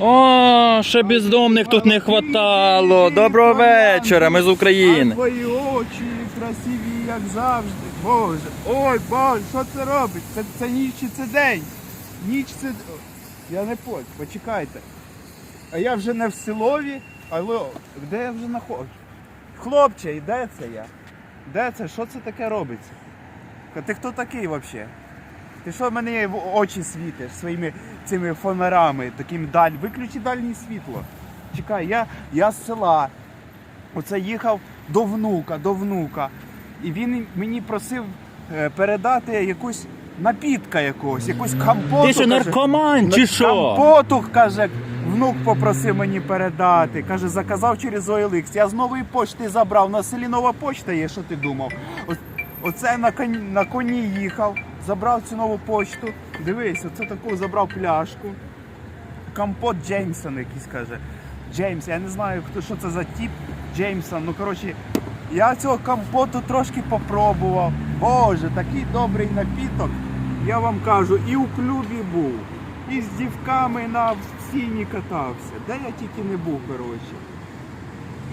О, ще бездомних тут не хватало. Доброго вечора, ми з України. твої очі красиві, як завжди. Боже, ой, Боже, що це робить? Це, це ніч чи це день? Ніч це. Я не понял, почекайте. А я вже не в селові. Алло, де я вже знаходжу? Хлопче, і де це я? Де це? Що це таке робиться? Ти хто такий взагалі? Ти що мені в очі світиш своїми цими фонарами, таким даль. Виключи дальнє світло. Чекай, я, я з села. Оце їхав до внука, до внука. І він мені просив е, передати якусь напітка якогось, якусь компоту. Ти що, каже. чи що? Компоту, каже, внук попросив мені передати. Каже, заказав через OLX. Я з нової почти забрав. На селі нова почта є, що ти думав? Оце на коні, на коні їхав, забрав цю нову почту. Дивись, оце таку забрав пляшку. Компот Джеймсон якийсь каже. Джеймс, я не знаю, хто що це за тип Джеймсон. Ну коротше, я цього компоту трошки попробував. Боже, такий добрий напіток. Я вам кажу, і у клубі був, і з дівками на сіні катався. Де я тільки не був, коротше.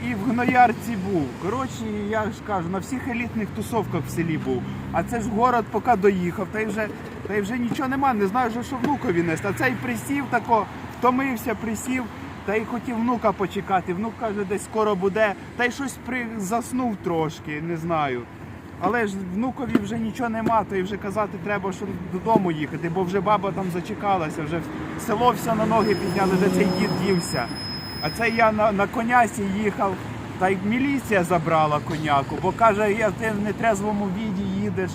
І в гноярці був. Коротше, я ж кажу, на всіх елітних тусовках в селі був. А це ж город поки доїхав, та й вже, та й вже нічого нема, не знаю, вже, що внукові нести. А цей присів тако, втомився, присів, та й хотів внука почекати. Внук каже, десь скоро буде, та й щось при... заснув трошки, не знаю. Але ж внукові вже нічого нема, то й вже казати треба, що додому їхати, бо вже баба там зачекалася, вже село все на ноги підняли, де цей дід дівся. А це я на, на конясі їхав, та й міліція забрала коняку, бо каже, я ти в нетрезвому віді їдеш,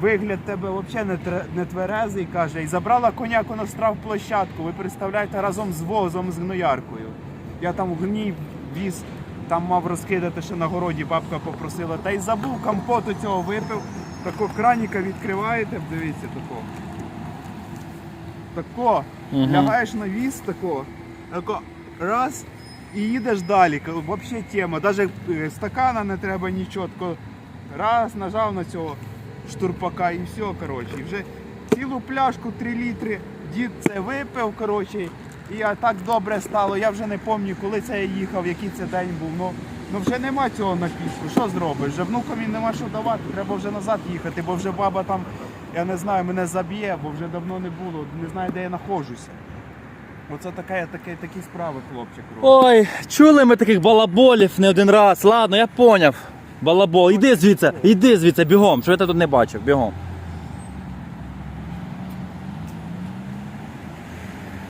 вигляд тебе взагалі не, не тверезий, каже, і забрала коняку на штрафплощадку. Ви представляєте, разом з возом з гнояркою. Я там гній віз, там мав розкидати ще на городі, бабка попросила. Та й забув компоту цього випив. Тако краніка відкриваєте, дивіться тако. Тако, лягаєш на віз, тако, тако, раз, і їдеш далі. Взагалі тема. Навіть стакана не треба нічого. Раз, нажав на цього штурпака і все, коротше. І вже цілу пляшку 3 літри дід це випив, коротше. І так добре стало. Я вже не пам'ятаю, коли це я їхав, який це день був. Ну, ну вже нема цього напітку. Що зробиш? Вже внукові нема що давати, треба вже назад їхати, бо вже баба там, я не знаю, мене заб'є, бо вже давно не було, не знаю, де я знаходжуся. Оце таке, таке, такі справи, хлопчик. робить. Ой, чули ми таких балаболів не один раз. Ладно, я поняв. Балабол, іди звідси, іди звідси, бігом, що я тут не бачив, бігом.